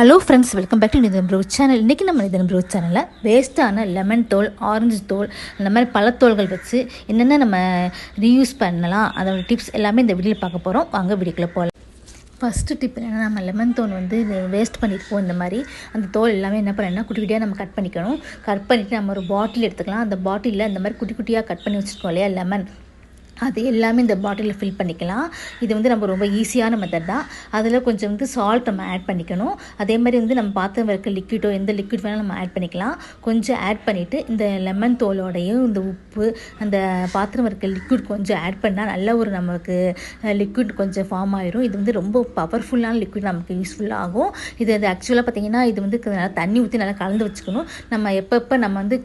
Hello friends welcome back to Nithan bro channel இன்றைக்கி நம்ம Nitin bro சேனலில் வேஸ்ட்டான லெமன் தோல் ஆரஞ்சு தோல் அந்த மாதிரி பழத்தோல்கள் வச்சு என்னென்ன நம்ம ரீயூஸ் பண்ணலாம் அதோட டிப்ஸ் எல்லாமே இந்த வீடியோவில் பார்க்க போகிறோம் வாங்க வீடியோக்குள்ளே போகலாம் ஃபஸ்ட்டு டிப் என்னென்னா நம்ம லெமன் தோல் வந்து வேஸ்ட் பண்ணியிருப்போம் இந்த மாதிரி அந்த தோல் எல்லாமே என்ன பண்ணணும்னா குட்டி குட்டியாக நம்ம கட் பண்ணிக்கணும். கட் பண்ணிவிட்டு நம்ம ஒரு பாட்டில் எடுத்துக்கலாம். அந்த பாட்டிலில் இந்த மாதிரி குட்டி குட்டியாக கட் பண்ணி வச்சுருக்கோம் இல்லையா லெமன் அது எல்லாமே இந்த பாட்டிலில் ஃபில் பண்ணிக்கலாம். இது வந்து நம்ம ரொம்ப ஈஸியான மெத்தட் தான். அதில் கொஞ்சம் வந்து சால்ட் நம்ம ஆட் பண்ணிக்கணும். அதே மாதிரி வந்து நம்ம பாத்திரம் இருக்க லிக்விடோ எந்த லிக்விட் வேணாலும் நம்ம ஆட் பண்ணிக்கலாம். கொஞ்சம் ஆட் பண்ணிவிட்டு இந்த லெமன் தோலோடையும் இந்த உப்பு அந்த பாத்திரம் இருக்க லிக்விட் கொஞ்சம் ஆட் பண்ணால் நல்ல ஒரு நமக்கு லிக்விட் கொஞ்சம் ஃபார்ம் ஆயிரும். இது வந்து ரொம்ப பவர்ஃபுல்லான லிக்விட் நமக்கு யூஸ்ஃபுல்லாக ஆகும். இது அது ஆக்சுவலாக பார்த்தீங்கன்னா இது வந்து நல்லா தண்ணி ஊற்றி நல்லா கலந்து வச்சுக்கணும். நம்ம எப்பப்போ நம்ம வந்து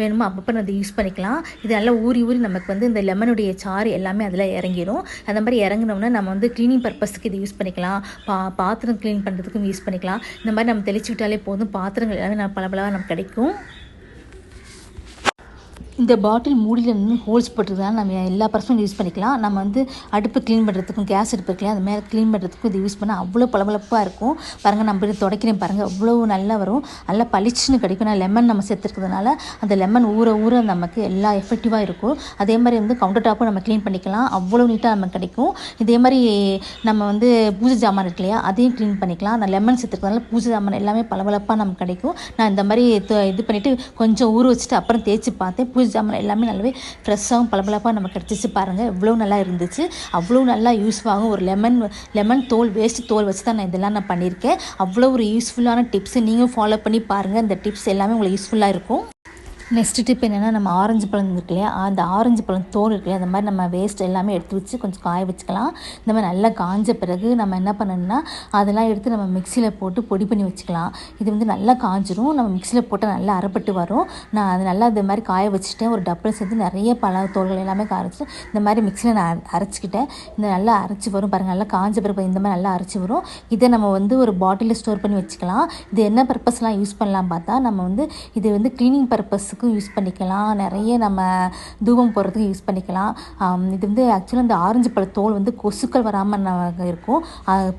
வேணுமோ அப்பப்போ நம்ம அதை யூஸ் பண்ணிக்கலாம். இது நல்லா ஊறி ஊறி நமக்கு வந்து இந்த லெமனுடைய சாறு எல்லாமே அதில் இறங்கிடும் அந்த மாதிரி இறங்கினோம்னா நம்ம வந்து க்ளீனிங் பர்பஸ்க்கு இது யூஸ் பண்ணிக்கலாம். பா பாத்திரம் க்ளீன் பண்ணுறதுக்கும் யூஸ் பண்ணிக்கலாம். இந்த மாதிரி நம்ம தெளிச்சு விட்டாலே போதும். பாத்திரங்கள் எல்லாமே நம்ம பளபளவாக நமக்கு கிடைக்கும். இந்த பாட்டில் மூடியில் நின்று ஹோல்ஸ் போட்டிருக்கனால நம்ம எல்லா பர்சனும் யூஸ் பண்ணிக்கலாம். நம்ம வந்து அடுப்பு க்ளீன் பண்ணுறதுக்கும் கேஸ் அடுப்பு இருக்கலாம் அது மேலே க்ளீன் பண்ணுறதுக்கும் இது யூஸ் பண்ணால் அவ்வளோ பளபளப்பாக இருக்கும். பாருங்கள் நம்ம இது தொடக்கிறேன் பாருங்கள் அவ்வளோ நல்லா வரும். நல்லா பளிச்சுன்னு கிடைக்கும். நான் லெமன் நம்ம சேர்த்துருக்கிறதுனால அந்த லெமன் ஊற ஊற நமக்கு எல்லா எஃபெக்டிவாக இருக்கும். அதே மாதிரி வந்து கவுண்டர் டாப்பும் நம்ம க்ளீன் பண்ணிக்கலாம். அவ்வளோ நீட்டாக நமக்கு கிடைக்கும். இதே மாதிரி நம்ம வந்து பூஜை ஜாமான் இருக்கு இல்லையா அதையும் க்ளீன் பண்ணிக்கலாம். அந்த லெமன் சேர்த்துக்கிறதுனால பூஜை ஜாமான் எல்லாமே பளபளப்பாக நமக்கு கிடைக்கும். நான் இந்த மாதிரி இது பண்ணிவிட்டு கொஞ்சம் ஊற வச்சுட்டு அப்புறம் தேய்ச்சி பார்த்தேன். பூஜை ஜாமான் எல்லாமே நல்லாவே ஃப்ரெஷ்ஷாகவும் பளபளப்பாக நம்ம கிடச்சிச்சு பாருங்கள் எவ்வளோ நல்லா இருந்துச்சு. அவ்வளோ நல்லா யூஸ் ஆகும். ஒரு லெமன் லெமன் தோல் வேஸ்ட் தோல் வச்சு தான் நான் இதெல்லாம் நான் பண்ணியிருக்கேன். அவ்வளோ ஒரு யூஸ்ஃபுல்லான டிப்ஸ் நீங்களும் ஃபாலோ பண்ணி பாருங்கள் இந்த டிப்ஸ் எல்லாமே உங்களுக்கு யூஸ்ஃபுல்லாக இருக்கும். நெக்ஸ்ட் டிப் என்னென்னா நம்ம ஆரஞ்சு பழம் இருக்கு இல்லையா? அந்த ஆரஞ்சு பழம் தோல் இருக்கு இல்லையா? அந்த மாதிரி நம்ம வேஸ்ட் எல்லாமே எடுத்து வச்சு கொஞ்சம் காய வச்சுக்கலாம். இந்த மாதிரி நல்லா காஞ்ச பிறகு நம்ம என்ன பண்ணணும்னா அதெல்லாம் எடுத்து நம்ம மிக்சியில் போட்டு பொடி பண்ணி வச்சுக்கலாம். இது வந்து நல்லா காஞ்சிரும். நம்ம மிக்சியில் போட்டால் நல்லா அரைப்பட்டு வரும். நான் அது நல்லா இந்த மாதிரி காய வச்சுட்டேன். ஒரு டப்பில் சேர்த்து நிறைய பழ தோல்கள் எல்லாமே காய வச்சு இந்த மாதிரி மிக்சியில் நான் அரைச்சிக்கிட்டேன். இந்த நல்லா அரைச்சி வரும் பாருங்கள் நல்லா காஞ்ச பிறகு இந்த மாதிரி நல்லா அரைச்சி வரும். இதை நம்ம வந்து ஒரு பாட்டிலில் ஸ்டோர் பண்ணி வச்சுக்கலாம். இது என்ன பர்பஸ்லாம் யூஸ் பண்ணலாம் பார்த்தா நம்ம வந்து இது வந்து க்ளீனிங் பர்பஸுக்கும் யூஸ் பண்ணிக்கலாம். நிறைய நம்ம தூபம் போடுறதுக்கு யூஸ் பண்ணிக்கலாம். இது வந்து ஆக்சுவலாக இந்த ஆரஞ்சு பழ தோல் வந்து கொசுக்கள் வராமல் இருக்கும்.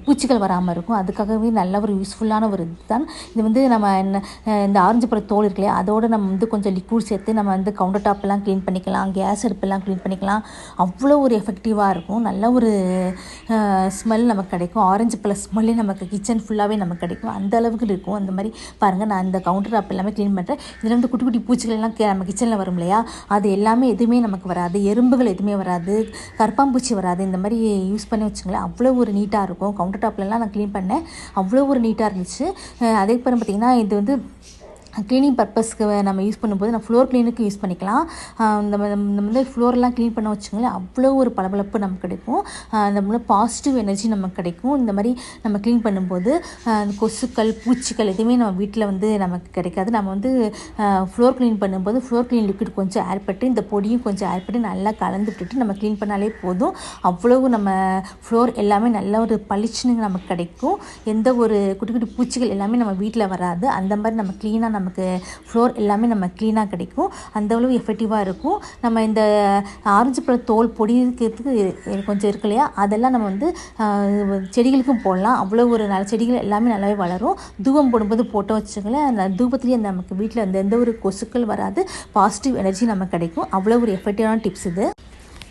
பூச்சிகள் வராமல் இருக்கும். அதுக்காகவே நல்ல ஒரு யூஸ்ஃபுல்லான ஒரு இதுதான். இது வந்து நம்ம என்ன இந்த ஆரஞ்சு பழ தோல் இருக்கு இல்லையா நம்ம வந்து கொஞ்சம் லிக்விட் சேர்த்து நம்ம வந்து கவுண்டர் டாப்லாம் க்ளீன் பண்ணிக்கலாம். கேஸ் அடுப்பெல்லாம் க்ளீன் பண்ணிக்கலாம். அவ்வளோ ஒரு எஃபெக்டிவாக இருக்கும். நல்ல ஒரு ஸ்மெல் நமக்கு கிடைக்கும். ஆரஞ்சு பழ ஸ்மெல்லே நமக்கு கிச்சன் ஃபுல்லாகவே நமக்கு கிடைக்கும். அந்த அளவுக்கு இருக்கும். அந்த மாதிரி பாருங்கள் நான் இந்த கவுண்டர் டாப் எல்லாமே க்ளீன் பண்ணுறேன் இதில் வந்து குட்டி குட்டி பூச்சிகள் பூச்சிகள்லாம் நம்ம கிச்சனில் வரும் இல்லையா? அது எல்லாமே எதுவுமே நமக்கு வராது. எறும்புகள் எதுவுமே வராது. கற்பாம்பூச்சி வராது. இந்த மாதிரி யூஸ் பண்ணி வச்சுங்களேன். அவ்வளோ ஒரு நீட்டாக இருக்கும். கவுண்டர் டாப்லலாம் நான் க்ளீன் பண்ணேன். அவ்வளோ ஒரு நீட்டாக இருந்துச்சு. அதே பிறகு பார்த்திங்கன்னா இது வந்து க்ளீனிங் பர்பஸ்க்கு நம்ம யூஸ் பண்ணும்போது நம்ம ஃப்ளோர் க்ளீனுக்கு யூஸ் பண்ணிக்கலாம். ஆஹ் இந்த மாதிரி நம்ம வந்து ஃப்ளோர்லாம் க்ளீன் பண்ண வச்சுங்களேன் அவ்வளோ ஒரு பளபளப்பு நமக்கு கிடைக்கும். ஆஹ் நம்ம பாசிட்டிவ் எனர்ஜி நமக்கு கிடைக்கும். இந்த மாதிரி நம்ம க்ளீன் பண்ணும்போது கொசுக்கள் பூச்சிகள் எதுவுமே நம்ம வீட்டில் வந்து நமக்கு கிடைக்காது. நம்ம வந்து ஃப்ளோர் க்ளீன் பண்ணும்போது ஃப்ளோர் க்ளீன் லிக்விட் கொஞ்சம் ஆட் இந்த பொடியும் கொஞ்சம் ஆட் பண்ணி நல்லா கலந்து விட்டுட்டு நம்ம க்ளீன் பண்ணாலே போதும். அவ்வளோ நம்ம ஃப்ளோர் எல்லாமே நல்ல ஒரு பளிச்சுன்னு நமக்கு கிடைக்கும். எந்த ஒரு குட்டி குட்டி பூச்சிகள் எல்லாமே நம்ம வீட்டில் வராது. அந்த மாதிரி நம்ம க்ளீனாக நம்ம நமக்கு ஃப்ளோர் எல்லாமே நம்ம க்ளீனாக கிடைக்கும். அந்தளவு எஃபெக்டிவாக இருக்கும். நம்ம இந்த ஆரஞ்சு பழ தோல் பொடி இருக்கிறதுக்கு கொஞ்சம் இருக்கு இல்லையா? அதெல்லாம் நம்ம வந்து செடிகளுக்கும் போடலாம். அவ்வளோ ஒரு நல்ல செடிகள் எல்லாமே நல்லாவே வளரும். தூபம் போடும்போது போட்டோம் வச்சுக்கோங்களேன். அந்த தூபத்துலேயே நமக்கு வீட்டில் அந்த எந்த ஒரு கொசுக்கள் வராது. பாசிட்டிவ் எனர்ஜி நமக்கு கிடைக்கும். அவ்வளோ ஒரு எஃபெக்டிவான டிப்ஸ் இது.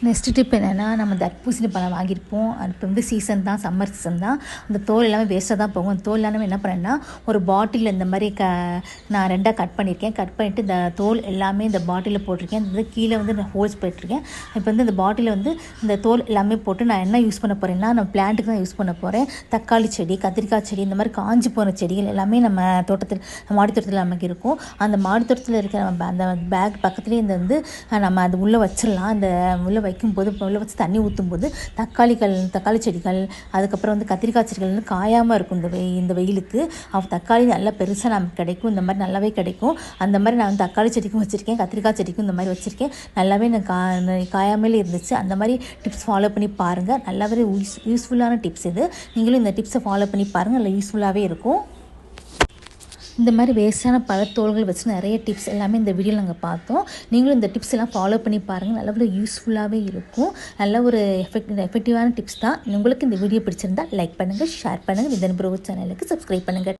நெக்ஸ்ட் டிப் என்னென்னா நம்ம தர்பூசணி பழம் வாங்கியிருப்போம். அப்போ இப்போ வந்து சீசன் தான் சம்மர் சீசன் தான். அந்த தோல் எல்லாமே வேஸ்ட்டாக தான் போகும். அந்த தோல் எல்லாமே என்ன பண்ணேன்னா ஒரு பாட்டிலில் இந்த மாதிரி க நான் ரெண்டாக கட் பண்ணியிருக்கேன். கட் பண்ணிவிட்டு இந்த தோல் எல்லாமே இந்த பாட்டிலில் போட்டிருக்கேன். இந்த கீழே வந்து நான் ஹோல்ஸ் போயிட்டுருக்கேன் இப்போ வந்து இந்த பாட்டிலில் வந்து இந்த தோல் எல்லாமே போட்டு நான் என்ன யூஸ் பண்ண போகிறேன்னா நான் பிளான்ட்டுக்கு தான் யூஸ் பண்ண போகிறேன் தக்காளி செடி கத்திரிக்காய் செடி இந்த மாதிரி காஞ்சி போன செடிகள் எல்லாமே நம்ம தோட்டத்தில் மாடி தோட்டத்தில் நமக்கு இருக்கும். அந்த மாடி தோட்டத்தில் இருக்கிற நம்ம அந்த பேக் பக்கத்துலேயே இந்த வந்து நம்ம அது உள்ளே வச்சிடலாம். அந்த உள்ளே வைக்கும்போது உள்ள வச்சு தண்ணி ஊற்றும்போது தக்காளிகள் தக்காளி செடிகள் அதுக்கப்புறம் வந்து கத்திரிக்காய் செடிகள் வந்து காயாமல் இருக்கும் இந்த வெய் இந்த வெயிலுக்கு. அவ தக்காளி நல்லா பெருசாக நமக்கு கிடைக்கும். இந்த மாதிரி நல்லாவே கிடைக்கும். அந்த மாதிரி நான் வந்து தக்காளி செடிக்கும் வச்சுருக்கேன் கத்திரிக்காய் செடிக்கும் இந்த மாதிரி வச்சுருக்கேன். நல்லாவே நான் கா காயாமலே இருந்துச்சு. அந்த மாதிரி டிப்ஸ் ஃபாலோ பண்ணி பாருங்கள் நல்லாவே யூஸ் யூஸ்ஃபுல்லான டிப்ஸ் இது. நீங்களும் இந்த டிப்ஸை ஃபாலோ பண்ணி பாருங்கள் நல்லா யூஸ்ஃபுல்லாகவே இருக்கும். இந்த மாதிரி வேஸ்டான பழத்தோள்கள் வச்சு நிறைய டிப்ஸ் எல்லாமே இந்த வீடியோவில் நாங்கள் பார்த்தோம். நீங்களும் இந்த டிப்ஸ் எல்லாம் ஃபாலோ பண்ணி பாருங்கள் நல்ல ஒரு யூஸ்ஃபுல்லாகவே இருக்கும். நல்ல ஒரு எஃபெக்ட் எஃபெக்டிவான டிப்ஸ் தான். உங்களுக்கு இந்த வீடியோ பிடிச்சிருந்தா லைக் பண்ணுங்கள் ஷேர் பண்ணுங்கள் இந்த ப்ரோ சேனலுக்கு சப்ஸ்கிரைப் பண்ணுங்கள்